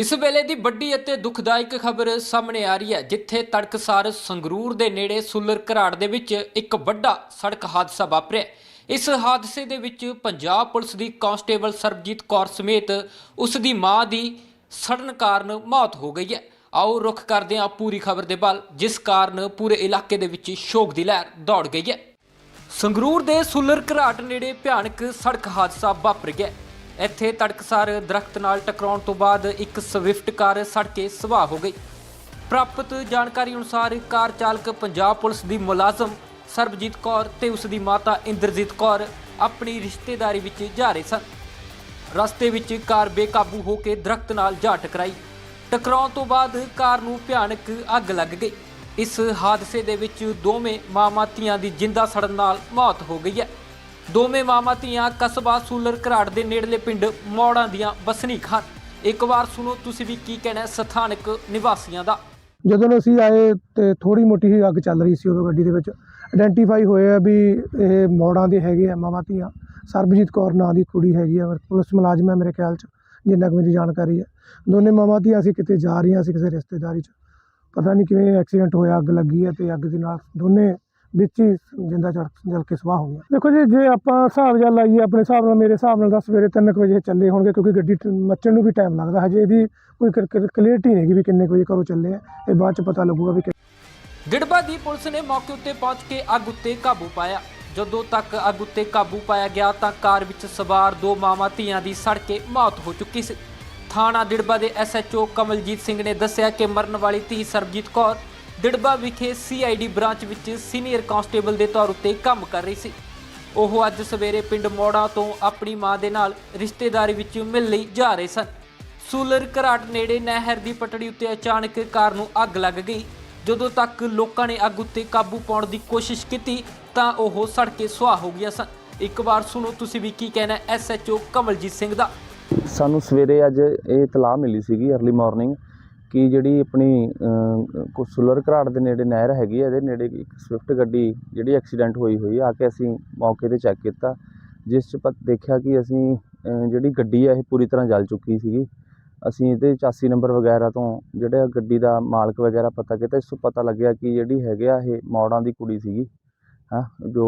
ਇਸ ਵੇਲੇ ਦੀ ਵੱਡੀ ਅਤੇ ਦੁਖਦਾਇਕ ਖਬਰ ਸਾਹਮਣੇ ਆ ਰਹੀ ਹੈ, ਜਿੱਥੇ ਤੜਕਸਾਰ ਸੰਗਰੂਰ ਦੇ ਨੇੜੇ ਸੁਲਰ ਘਰਾੜ ਦੇ ਵਿੱਚ ਇੱਕ ਵੱਡਾ ਸੜਕ ਹਾਦਸਾ ਵਾਪਰਿਆ। ਇਸ ਹਾਦਸੇ ਦੇ ਵਿੱਚ ਪੰਜਾਬ ਪੁਲਿਸ ਦੀ ਕਾਂਸਟੇਬਲ ਸਰਬਜੀਤ ਕੌਰ ਸਮੇਤ ਉਸ ਦੀ ਮਾਂ ਦੀ ਸੜਨ ਕਾਰਨ ਮੌਤ ਹੋ ਗਈ ਹੈ। ਆਓ ਰੁਖ ਕਰਦੇ ਹਾਂ ਪੂਰੀ ਖਬਰ ਦੇ ਵੱਲ, ਜਿਸ ਕਾਰਨ ਪੂਰੇ ਇਲਾਕੇ ਦੇ ਵਿੱਚ ਸ਼ੋਕ ਦੀ ਲਹਿਰ ਦੌੜ ਗਈ ਹੈ। ਸੰਗਰੂਰ ਦੇ ਸੁੱਲਰ ਘਰਾਟ ਨੇੜੇ ਭਿਆਨਕ ਸੜਕ ਹਾਦਸਾ ਵਾਪਰ ਗਿਆ ਇੱਥੇ ਤੜਕਸਾਰ ਦਰਖਤ ਨਾਲ ਟਕਰਾਉਣ ਤੋਂ ਬਾਅਦ ਇੱਕ ਸਵਿਫਟ ਕਾਰ ਸੜ ਕੇ ਸਵਾਹ ਹੋ ਗਈ। ਪ੍ਰਾਪਤ ਜਾਣਕਾਰੀ ਅਨੁਸਾਰ ਕਾਰ ਚਾਲਕ ਪੰਜਾਬ ਪੁਲਿਸ ਦੀ ਮੁਲਾਜ਼ਮ ਸਰਬਜੀਤ ਕੌਰ ਤੇ ਉਸ ਦੀ ਮਾਤਾ ਇੰਦਰਜੀਤ ਕੌਰ ਆਪਣੀ ਰਿਸ਼ਤੇਦਾਰੀ ਵਿੱਚ ਜਾ ਰਹੇ ਸਨ। ਰਸਤੇ ਵਿੱਚ ਕਾਰ ਬੇਕਾਬੂ ਹੋ ਕੇ ਦਰਖਤ ਨਾਲ ਜਾ ਟਕਰਾਈ। ਟਕਰਾਉਣ ਤੋਂ ਬਾਅਦ ਕਾਰ ਨੂੰ ਭਿਆਨਕ ਅੱਗ ਲੱਗ ਗਈ। ਇਸ ਹਾਦਸੇ ਦੇ ਵਿੱਚ ਦੋਵੇਂ ਮਾਵਾਂ ਧੀਆਂ ਦੀ ਜਿੰਦਾ ਸੜਨ ਨਾਲ ਮੌਤ ਹੋ ਗਈ ਹੈ। ਦੋਵੇਂ ਮਾਮਾ ਧੀਆਂ ਕਸਬਾ ਸੂਲਰ ਘਰਾੜ ਦੇ ਨੇੜਲੇ ਪਿੰਡ ਮੌੜਾਂ ਦੀਆਂ ਵਸਨੀਕ ਹਨ। ਇੱਕ ਵਾਰ ਸੁਣੋ, ਤੁਸੀਂ ਵੀ ਕੀ ਕਹਿਣਾ ਹੈ ਸਥਾਨਕ ਨਿਵਾਸੀਆਂ ਦਾ? ਜਦੋਂ ਅਸੀਂ ਆਏ ਤੇ ਥੋੜੀ ਮੋਟੀ ਹੀ ਅੱਗ ਚੱਲ ਰਹੀ ਸੀ ਉਦੋਂ ਗੱਡੀ ਦੇ ਵਿੱਚ। ਆਇਡੈਂਟੀਫਾਈ ਹੋਇਆ ਵੀ ਇਹ ਮੌੜਾਂ ਦੇ ਹੈਗੇ ਆ ਮਾਵਾਂ ਧੀਆਂ। ਸਰਬਜੀਤ ਕੌਰ ਨਾਂ ਦੀ ਕੁੜੀ ਹੈਗੀ ਆ, ਪੁਲਿਸ ਮੁਲਾਜ਼ਮ ਹੈ ਮੇਰੇ ਖਿਆਲ ਚ, ਜਿੰਨਾ ਕੁ ਮੇਰੀ ਜਾਣਕਾਰੀ ਹੈ ਦੋਨੇ ਮਾਵਾਂ ਧੀਆਂ ਅਸੀਂ ਕਿਤੇ ਜਾ ਰਹੀਆਂ ਸੀ ਕਿਸੇ ਰਿਸ਼ਤੇਦਾਰੀ ਚ। ਪਤਾ ਨਹੀਂ ਕਿਵੇਂ ਐਕਸੀਡੈਂਟ ਹੋਇਆ, ਅੱਗ ਲੱਗੀ ਹੈ ਤੇ ਅੱਗ ਦੇ ਨਾਲ ਦੋਨੇ ਵਿੱਚ ਹੀ ਜਿੰਦਾ ਜਲ ਕੇ ਸਵਾਹ ਹੋ ਗਿਆ। ਦੇਖੋ ਜੀ, ਜੇ ਆਪਾਂ ਹਿਸਾਬ ਜਾਂ ਲਾਈਏ, ਆਪਣੇ ਹਿਸਾਬ ਨਾਲ, ਮੇਰੇ ਹਿਸਾਬ ਨਾਲ 10 ਸਵੇਰੇ 3 ਵਜੇ ਚੱਲੇ ਹੋਣਗੇ, ਕਿਉਂਕਿ ਗੱਡੀ ਮੱਚਣ ਨੂੰ ਵੀ ਟਾਈਮ ਲੱਗਦਾ। ਹਜੇ ਇਹਦੀ ਕੋਈ ਕਲੀਅਰਟੀ ਨਹੀਂ ਹੈਗੀ ਵੀ ਕਿੰਨੇ ਵਜੇ ਘਰੋਂ ਚੱਲੇ ਆ। ਇਹ ਬਾਅਦ ਚ ਪਤਾ ਲੱਗੂਗਾ ਵੀ ਗਿੜਬਾ ਦੀ ਪੁਲਿਸ ਨੇ ਮੌਕੇ ਉੱਤੇ ਪਹੁੰਚ ਕੇ ਅੱਗ ਉੱਤੇ ਕਾਬੂ ਪਾਇਆ। ਜਦੋਂ ਤੱਕ ਅੱਗ ਉੱਤੇ ਕਾਬੂ ਪਾਇਆ ਗਿਆ, ਤਾਂ ਕਾਰ ਵਿੱਚ ਸਵਾਰ ਦੋ ਮਾਵਾਂ ਧੀਆਂ ਦੀ ਸੜ ਕੇ ਮੌਤ ਹੋ ਚੁੱਕੀ ਸੀ। ਥਾਣਾ ਦਿੜਬਾ ਦੇ ਐਸਐਚਓ ਕਮਲਜੀਤ ਸਿੰਘ ਨੇ ਦੱਸਿਆ ਕਿ ਮਰਨ ਵਾਲੀ ਧੀ ਸਰਬਜੀਤ ਕੌਰ ਦਿੜਬਾ ਵਿਖੇ ਸੀਆਈਡੀ ਬ੍ਰਾਂਚ ਵਿੱਚ ਸੀਨੀਅਰ ਕਾਂਸਟੇਬਲ ਦੇ ਤੌਰ ਉੱਤੇ ਕੰਮ ਕਰ ਰਹੀ ਸੀ। ਉਹ ਅੱਜ ਸਵੇਰੇ ਪਿੰਡ ਮੋੜਾ ਤੋਂ ਆਪਣੀ ਮਾਂ ਦੇ ਨਾਲ ਰਿਸ਼ਤੇਦਾਰੀ ਵਿੱਚ ਮਿਲ ਲਈ ਜਾ ਰਹੇ ਸਨ। ਸੂਲਰ ਘਰਾਟ ਨੇੜੇ ਨਹਿਰ ਦੀ ਪਟੜੀ ਉੱਤੇ ਅਚਾਨਕ ਕਾਰ ਨੂੰ ਅੱਗ ਲੱਗ ਗਈ। ਜਦੋਂ ਤੱਕ ਲੋਕਾਂ ਨੇ ਅੱਗ ਉੱਤੇ ਕਾਬੂ ਪਾਉਣ ਦੀ ਕੋਸ਼ਿਸ਼ ਕੀਤੀ, ਤਾਂ ਉਹ ਸੜ ਕੇ ਸੁਆਹ ਹੋ ਗਿਆ ਸਨ। ਇੱਕ ਵਾਰ ਸੁਣੋ ਤੁਸੀਂ ਵੀ ਕੀ ਕਹਿਣਾ ਐਸਐਚਓ ਕਮਲਜੀਤ ਸਿੰਘ ਦਾ। ਸਾਨੂੰ ਸਵੇਰੇ ਅੱਜ ਇਹ ਇਤਲਾਹ ਮਿਲੀ ਸੀਗੀ अर्ਲੀ ਮਾਰਨਿੰਗ ਕਿ ਜਿਹੜੀ ਆਪਣੀ ਅਹ, ਕੋ- ਸੁਲਰ ਘਰਾੜ ਦੇ ਨੇੜੇ ਨਹਿਰ ਹੈਗੀ ਹੈ ਇਹਦੇ ਨੇੜੇ ਇੱਕ ਸਵਿਫਟ ਗੱਡੀ ਜਿਹੜੀ ਐਕਸੀਡੈਂਟ ਹੋਈ ਹੋਈ ਆ ਕੇ ਅਸੀਂ ਮੌਕੇ ਤੇ ਚੈੱਕ ਕੀਤਾ ਜਿਸ 'ਚ ਪਤ ਦੇਖਿਆ ਕਿ ਅਸੀਂ ਜਿਹੜੀ ਗੱਡੀ ਹੈ ਇਹ ਪੂਰੀ ਤਰ੍ਹਾਂ ਜਲ ਚੁੱਕੀ ਸੀਗੀ। ਅਸੀਂ ਇਹਦੇ ਚਾਸੀ ਨੰਬਰ ਵਗੈਰਾ ਤੋਂ ਜਿਹੜਾ ਗੱਡੀ ਦਾ ਮਾਲਕ ਵਗੈਰਾ ਪਤਾ ਕੀਤਾ ਇਸ ਤੋਂ ਪਤਾ ਲੱਗਿਆ ਕਿ ਜਿਹੜੀ ਹੈਗੇ ਆ ਇਹ ਮੌੜਾਂ ਦੀ ਕੁੜੀ ਸੀਗੀ ਹਾਂ ਜੋ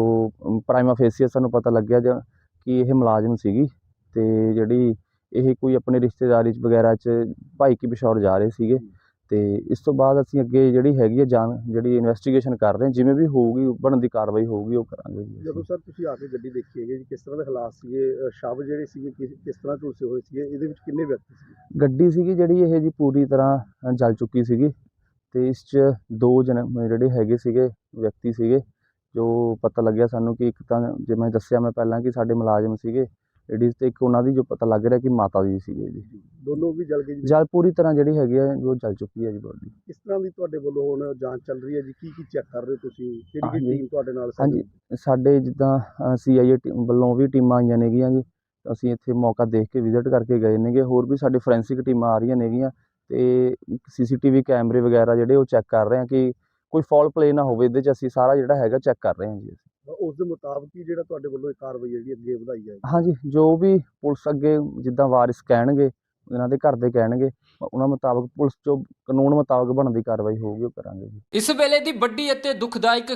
ਪ੍ਰਾਈਮਾ ਫੇਸੀਆ ਸਾਨੂੰ ਪਤਾ ਲੱਗਿਆ ਜ- ਕਿ ਇਹ ਮੁਲਾਜ਼ਮ ਸੀਗੀ ਤੇ ਜਿਹੜੀ ਇਹ ਕੋਈ ਆਪਣੇ ਰਿਸ਼ਤੇਦਾਰੀ ਚ ਵਗੈਰਾ ਚ ਭਾਈ ਕੀ ਪਿਸ਼ੌਰ ਜਾ ਰਹੇ ਸੀਗੇ ਤੇ ਇਸ ਤੋਂ ਬਾਅਦ ਅਸੀਂ ਅੱਗੇ ਜਿਹੜੀ ਹੈਗੀ ਹੈ ਜਾਣ ਜਿਹੜੀ ਇਨਵੈਸਟੀਗੇਸ਼ਨ ਕਰ ਰਹੇ ਹਾਂ ਜਿਵੇਂ ਵੀ ਹੋਊਗੀ ਬਣਦੀ ਕਾਰਵਾਈ ਹੋਊਗੀ ਉਹ ਕਰਾਂਗੇ ਜੀ ਜਦੋਂ। ਸਰ ਤੁਸੀਂ ਆ ਕੇ ਗੱਡੀ ਦੇਖੀ ਹੈਗੀ ਜੀ ਕਿਸ ਤਰ੍ਹਾਂ ਦੇ ਹਾਲਾਤ ਸੀਗੇ ਸ਼ਵ ਜਿਹੜੇ ਸੀਗੇ ਕਿਸ ਤਰ੍ਹਾਂ ਝੁਲਸੇ ਹੋਏ ਸੀਗੇ ਇਹਦੇ ਵਿੱਚ ਕਿੰਨੇ ਵਿਅਕਤੀ ਸੀਗੇ ਗੱਡੀ ਸੀਗੀ ਜਿਹੜੀ ਇਹ ਜੀ ਪੂਰੀ ਤਰ੍ਹਾਂ ਜਲ ਚੁੱਕੀ ਸੀਗੀ ਤੇ ਇਸ ਚ ਦੋ ਜਣ ਜਿਹੜੇ ਹੈਗੇ ਸੀਗੇ ਵਿਅਕਤੀ ਸੀਗੇ ਜੋ ਪਤਾ ਲੱਗਿਆ ਸਾਨੂੰ ਕਿ ਇੱਕ ਤਾਂ ਜਿਵੇਂ ਦੱਸਿਆ ਮੈਂ ਪਹਿਲਾਂ ਕਿ ਸਾਡੇ ਮੁਲਾਜ਼ਮ ਸੀਗੇ ਲੇਡੀਜ਼ ਤੇ ਇੱਕ ਉਹਨਾਂ ਦੀ ਜੋ ਪਤਾ ਲੱਗ ਰਿਹਾ ਕਿ ਮਾਤਾ ਜੀ ਸੀਗੇ ਜੀ। ਦੋਨੋਂ ਵੀ ਜਲ ਗਏ ਜੀ? ਜਲ ਪੂਰੀ ਤਰ੍ਹਾਂ ਜਿਹੜੀ ਹੈਗੀ ਹੈ ਜੋ ਜਲ ਚੁੱਕੀ ਹੈ ਜੀ ਬੋਡੀ। ਕਿਸ ਤਰ੍ਹਾਂ ਦੀ ਤੁਹਾਡੇ ਵੱਲੋਂ ਹੁਣ ਜਾਂਚ ਚੱਲ ਰਹੀ ਹੈ ਜੀ? ਕੀ ਕੀ ਚੈੱਕ ਕਰ ਰਹੇ ਹੋ ਤੁਸੀਂ? ਕਿਹੜੀ ਕਿਹੜੀ। ਟੀਮ ਤੁਹਾਡੇ ਨਾਲ ਹਾਂਜੀ? ਸਾਡੇ ਜਿੱਦਾਂ ਸੀਆਈਏ ਵੱਲੋਂ ਵੀ ਟੀਮਾਂ ਆਈਆਂ ਨੇਗੀਆਂ ਜੀ। ਅਸੀਂ ਇੱਥੇ ਮੌਕਾ ਦੇਖ ਕੇ ਵਿਜ਼ਿਟ ਕਰਕੇ ਗਏ ਨੇਗੇ। ਹੋਰ ਵੀ ਸਾਡੇ ਫੋਰੈਂਸਿਕ ਟੀਮਾਂ ਆ ਰਹੀਆਂ ਨੇਗੀਆਂ। ਤੇ ਸੀਸੀਟੀਵੀ ਕੈਮਰੇ ਵਗੈਰਾ ਜਿਹੜੇ ਉਹ ਚੈੱਕ ਕਰ ਰਹੇ ਹਾਂ ਕਿ ਕੋਈ ਫਾਲ ਪਲੇ ਨਾ ਹੋਵੇ। ਇਹਦੇ 'ਚ ਅਸੀਂ ਸਾਰਾ ਜਿਹੜਾ ਹੈਗਾ ਚੈੱਕ ਕਰ ਰਹੇ ਹਾਂ ਜੀ ਉਸ ਦੇ ਮੁਤਾਬਕ ਹੀ ਜਿਹੜਾ ਤੁਹਾਡੇ ਵੱਲੋਂ ਇਹ ਕਾਰਵਾਈ ਜਿਹੜੀ ਅੱਗੇ ਵਧਾਈ ਜਾਏਗੀ। ਹਾਂਜੀ ਜੋ ਵੀ ਪੁਲਿਸ ਅੱਗੇ ਜਿੱਦਾਂ ਵਾਰਿਸ ਕਹਿਣਗੇ ਇਹਨਾਂ ਦੇ ਘਰ ਦੇ ਕਹਿਣਗੇ ਉਹਨਾਂ ਮੁਤਾਬਕ ਪੁਲਿਸ ਜੋ ਕਾਨੂੰਨ ਮੁਤਾਬਕ ਬਣਦੀ ਕਾਰਵਾਈ ਹੋਊਗੀ ਉਹ ਕਰਾਂਗੇ ਜੀ। ਇਸ ਵੇਲੇ ਦੀ ਵੱਡੀ ਅਤੇ ਦੁਖਦਾਇਕ